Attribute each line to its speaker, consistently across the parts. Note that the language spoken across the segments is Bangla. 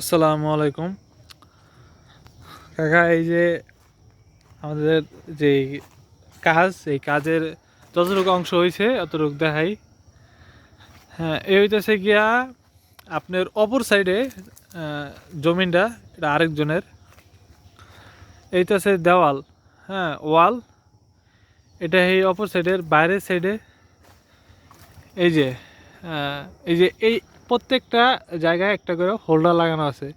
Speaker 1: আসসালামু আলাইকুম। কাকা, এই যে আমাদের যে কাজ, এই কাজের যতটুকু অংশ হয়েছে অতটুকু দেখাই। হ্যাঁ এই হইতেছে গিয়া আপনার অপর সাইডে জমিনটা, এটা আরেকজনের। এইটাছে দেওয়াল হ্যাঁ ওয়াল। এটা এই অপর সাইডের বাইরের সাইডে। এই যে এই যে এই প্রত্যেকটা জায়গায় একটা করে হোল্ডার লাগানো আছে।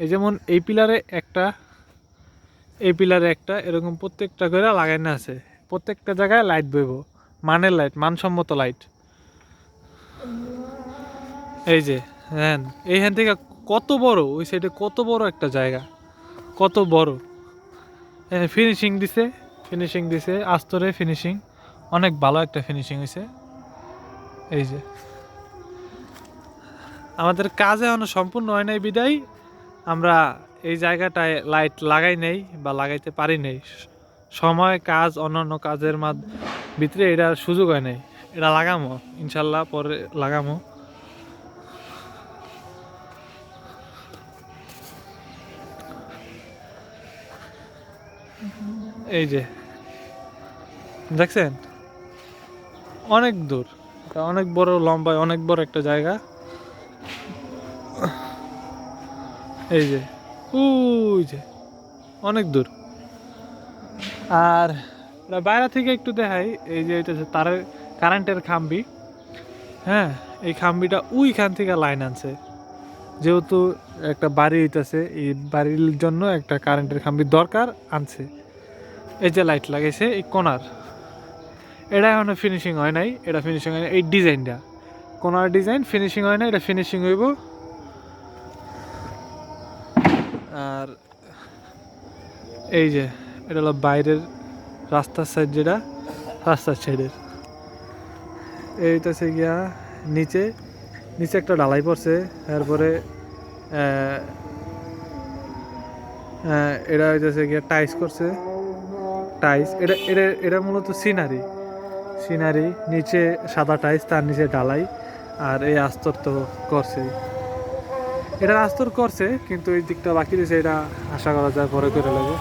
Speaker 1: এই যেমন এই পিলারে একটা, এই পিলারে একটা, এরকম প্রত্যেকটা করে লাগানো আছে। প্রত্যেকটা জায়গায় লাইট বইব। মানের লাইট মানসম্মত লাইট এই যে হ্যাঁ এইখান থেকে কত বড়, ওই সাইডে কত বড় একটা জায়গা? কত বড়? হ্যাঁ ফিনিশিং দিছে ফিনিশিং দিছে, আস্তরে ফিনিশিং অনেক ভালো একটা ফিনিশিং হয়েছে এই যে। আমাদের কাজ এখনও সম্পূর্ণ হয় নাই বিদায়। আমরা এই জায়গাটায় লাইট লাগাই নেই বা লাগাইতে পারি নেই। সময়, কাজ, অন্যান্য কাজের মাধ ভিতরে এটার সুযোগ হয় নাই। এটা লাগামো, ইনশাল্লাহ পরে লাগামো। এই যে, দেখছেন? অনেক দূর অনেক বড় লম্বায় অনেক বড় একটা জায়গা। এই যে, ওই যে, অনেক দূর। আর বাইরে থেকে একটু দেখাই, এই যে এটা তারের, কারেন্টের খাম্বি। হ্যাঁ এই খাম্বিটা ওইখান থেকে লাইন আনছে। যেহেতু একটা বাড়ি হইতেছে, এই বাড়ির জন্য একটা কারেন্টের খাম্বি দরকার আনছে। এই যে লাইট লাগাইছে, এই কোনার। এটা এখনও ফিনিশিং হয় নাই, এটা ফিনিশিং হয় নাই, এই ডিজাইনটা কোনার ডিজাইন ফিনিশিং হয় না এটা ফিনিশিং হইব আর এই যে, এটা হলো বাইরের রাস্তার সাইড যেটা, রাস্তার সাইডের এইটাছে গিয়া নিচে নিচে একটা ঢালাই পড়ছে, তারপরে এটা হইতেছে গিয়া টাইস করছে। টাইস এটা এটা এটা মূলত সিনারি সিনারি নিচে সাদা টাইস তার নিচে ঢালাই, আর এই আস্তর তো করছে এটা আস্তর করছে, কিন্তু এই দিকটা বাকি রয়েছে, এটা আশা করা যায় পরে করে লাগবে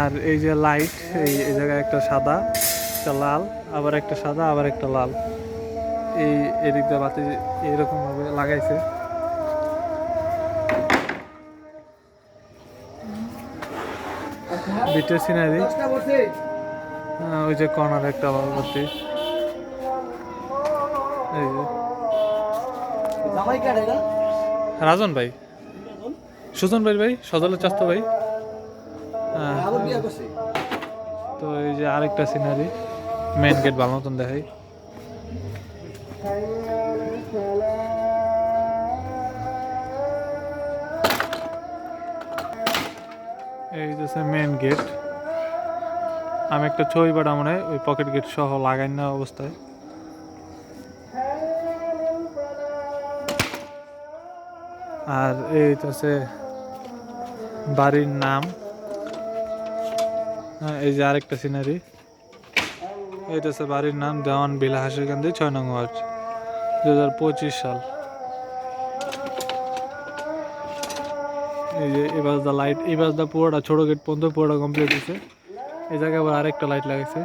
Speaker 1: আর এই যে লাইট এই এই জায়গায় একটা সাদা, একটা লাল, আবার একটা সাদা, আবার একটা লাল। এই, এদিক দিয়ে বাতি এরকম ভাবে লাগাইছে। বিটের সিনারি। ওই যে কর্নার একটা অগরবাতি। এই যে। রাজন ভাই। সুজন? ভাই ভাই সজলের চাস্ত ভাই। তো এই যে আরেকটা সিনারি মেন গেট ভালো মতন দেখাই। এই যে মেন গেট আমি একটা ছবি পাঠা মনে ওই পকেট গেট সহ লাগাই না অবস্থায়। আর এই হচ্ছে বাড়ির নাম। হ্যাঁ এই যে আরেকটা সিনারি এইটা হচ্ছে বাড়ির নাম দেওয়ান বিলা হাসিকান্দি ছয় নং ওয়ার্ড দু হাজার পঁচিশ সাল। এই যে এবার দা লাইট এবার দা পুরোটা ছোট গেট পর্যন্ত পুরোটা কমপ্লিট হয়েছে। এই জায়গায় আবার আরেকটা লাইট লাগাইছে।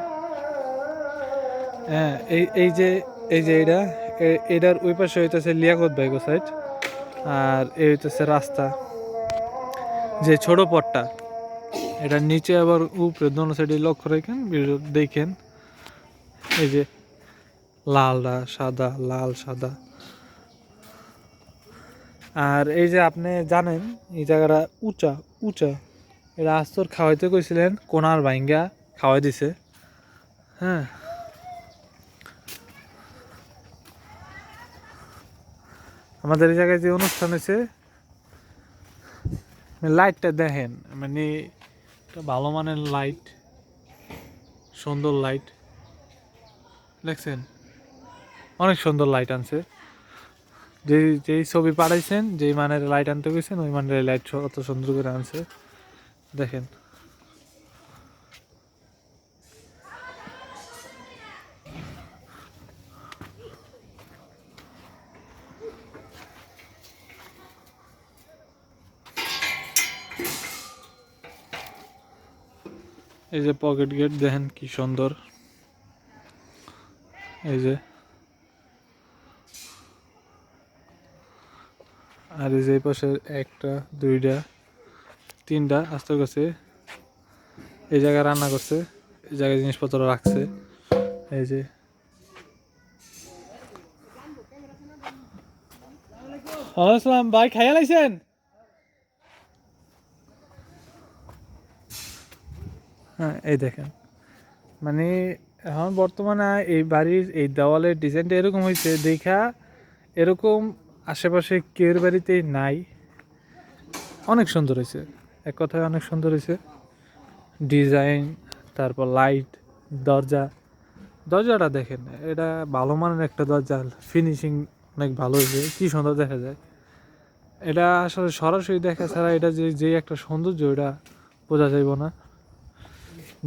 Speaker 1: হ্যাঁ এই এই যে এই যে এটা এটার ওই পাশে হইতেছে লিয়াকত বাইগো সাইড আর এই হইতেছে রাস্তা। যে ছোট পথটা, এটার নিচে আবার উপরে দোনো সাইডে লক্ষ্য রাখেন দেখেন। এই যে লালটা সাদা, লাল, সাদা। আর এই যে আপনি জানেন, এই জায়গাটা উঁচা উঁচা। এটা আস্তর খাওয়াইতে কইছিলেন, কোনার ভাইঙ্গা খাওয়াই দিছে। হ্যাঁ। আমাদের এই জায়গায় যে অনুষ্ঠান হয়েছে লাইটটা দেখেন মানে ভালো মানের লাইট, সুন্দর লাইট। দেখছেন? অনেক সুন্দর লাইট আনছে। যে, যেই ছবি পাঠাইছেন, যেই মানের লাইট আনতে গেছেন, ওই মানের লাইট অত সুন্দর করে আনছে। দেখেন। এই যে পকেট গেট দেখেন কি সুন্দর। এই যে। আর এই যে পাশে একটা, দুইটা, তিনটা আস্তে করছে। এই জায়গায় রান্না করছে, এই জায়গায় জিনিসপত্র রাখছে। এই যে। আসসালাম, ভাই, খাইয়া লাইছেন? হ্যাঁ এই দেখেন। মানে এখন বর্তমানে এই বাড়ির এই দেওয়ালের ডিজাইনটা এরকম হয়েছে দেখা এরকম আশেপাশে কেউর বাড়িতেই নাই। অনেক সুন্দর হয়েছে। এক কথায় অনেক সুন্দর হয়েছে। ডিজাইন, তারপর লাইট, দরজা। দরজাটা দেখেন, এটা ভালো মানের একটা দরজা। ফিনিশিং অনেক ভালো হয়েছে। কি সুন্দর দেখা যায়। এটা আসলে সরাসরি দেখা ছাড়া এটা যে যে একটা সৌন্দর্য, এটা বোঝা যাইব না।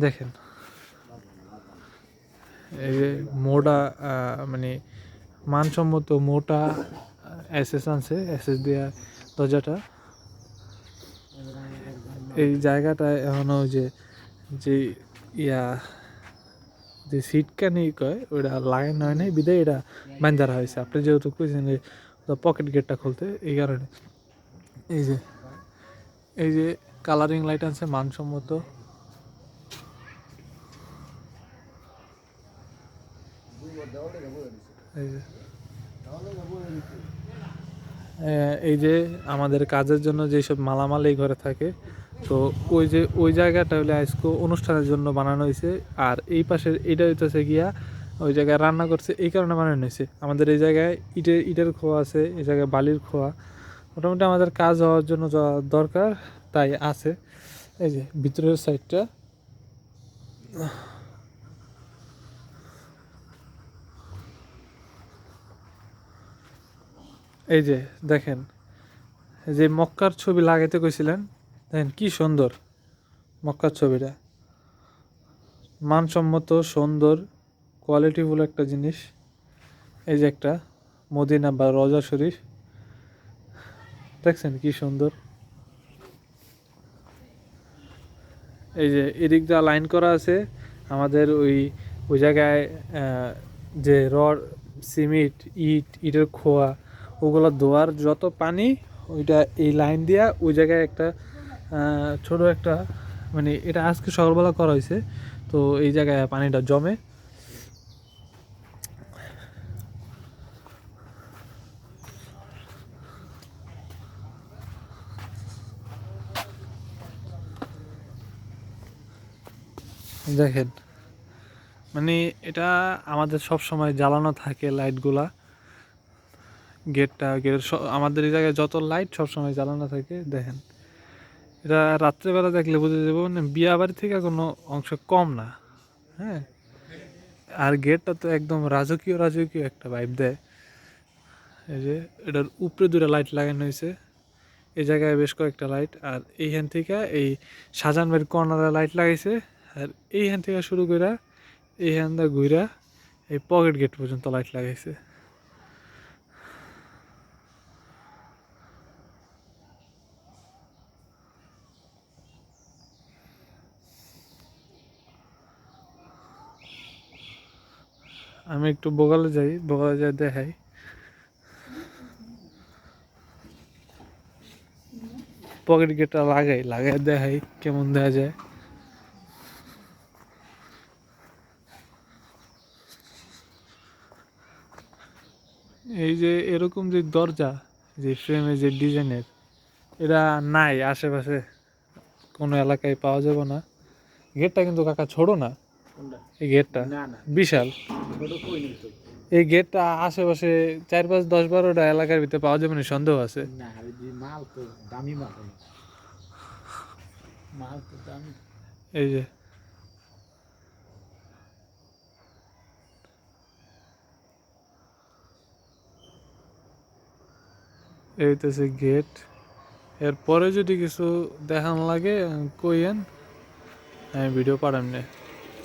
Speaker 1: দেখেন। এই যে মোটা মানে মানসম্মত মোটা এসএস আনছে এসএস দেওয়া দরজাটা। এই জায়গাটা এখনও ওই যে যে ইয়া, যে সিটকানি কয় ওটা লাগানো হয় নাই, বিদায় এটা বান্ধারা হয়েছে। আপনি যেহেতু কইছেন যে পকেট গেটটা খুলতে, এই কারণে। এই যে এই যে কালারিং লাইট আছে মানসম্মত। এই যে। এই যে আমাদের কাজের জন্য যেসব মালামাল এই ঘরে থাকে, তো ওই যে, ওই জায়গাটা হলে আজকে অনুষ্ঠানের জন্য বানানো হয়েছে। আর এই পাশের, এটা হইতেছে গিয়া ওই জায়গায় রান্না করছে, এই কারণে বানানো হয়েছে। আমাদের এই জায়গায় ইটের ইটের খোয়া আছে, এই জায়গায় বালির খোয়া। মোটামুটি আমাদের কাজ হওয়ার জন্য যা দরকার, তাই আছে। এই যে, ভিতরের সাইডটা এই যে, দেখেন। যে মক্কার ছবি লাগাইতে কইছিলেন, দেখেন কি সুন্দর মক্কার ছবিটা। মানসম্মত, সুন্দর কোয়ালিটিফুল একটা জিনিস। এই যে একটা মদিনা বা রজা শরীফ। দেখছেন কি সুন্দর? এই যে এদিক যা লাইন করা আছে, আমাদের ওই ওই জায়গায় যে রড, সিমেন্ট, ইট, ইটের খোয়া ওগুলো ধোয়ার যত পানি, ওইটা এই লাইন দিয়া ওই জায়গায় একটা ছোট একটা মানে এটা আজকে সকালবেলা করা হয়েছে, তো এই জায়গায় পানিটা জমে। দেখেন মানে এটা আমাদের সব সময় জ্বালানো থাকে লাইটগুলা। গেটটা গেট আমাদের এই জায়গায় যত লাইট সব সময় জ্বালানো থাকে, দেখেন। এটা রাত্রেবেলা দেখলে বুঝে যাব মানে বিয়া বাড়ি থেকে কোনো অংশ কম না হ্যাঁ? আর গেটটা তো একদম রাজকীয় রাজকীয় একটা ভাইব দেয়। এই যে, এটার উপরে দুটো লাইট লাগানো হয়েছে। এই জায়গায় বেশ কয়েকটা লাইট আর এইখান থেকে এই সাজান বাড়ির কর্নারে লাইট লাগাইছে। আর এইখান থেকে শুরু করে এইখান দিয়ে ঘুরা এই পকেট গেট পর্যন্ত লাইট লাগাইছে। আমি একটু বগালে যাই বগালে যাই দেখাই। পকেট গেটটা লাগাই লাগাই দেখাই কেমন দেখা যায়। এই যে এরকম যে দরজা, যে ফ্রেমে যে ডিজাইনের এটা নাই, আশেপাশে কোনো এলাকায় পাওয়া যাবে না। গেটটা কিন্তু কাকা ছোড়ো না? এই গেটটা? বিশাল। এই গেটটা আশেপাশে চার পাঁচ দশ বারোটা এলাকার ভিতরে পাওয়া যাবে না সন্দেহ আছে। এই যে। এই হইতেছে গেট। এরপরে যদি কিছু দেখান লাগে কইয়েন আমি ভিডিও পাঠাম না।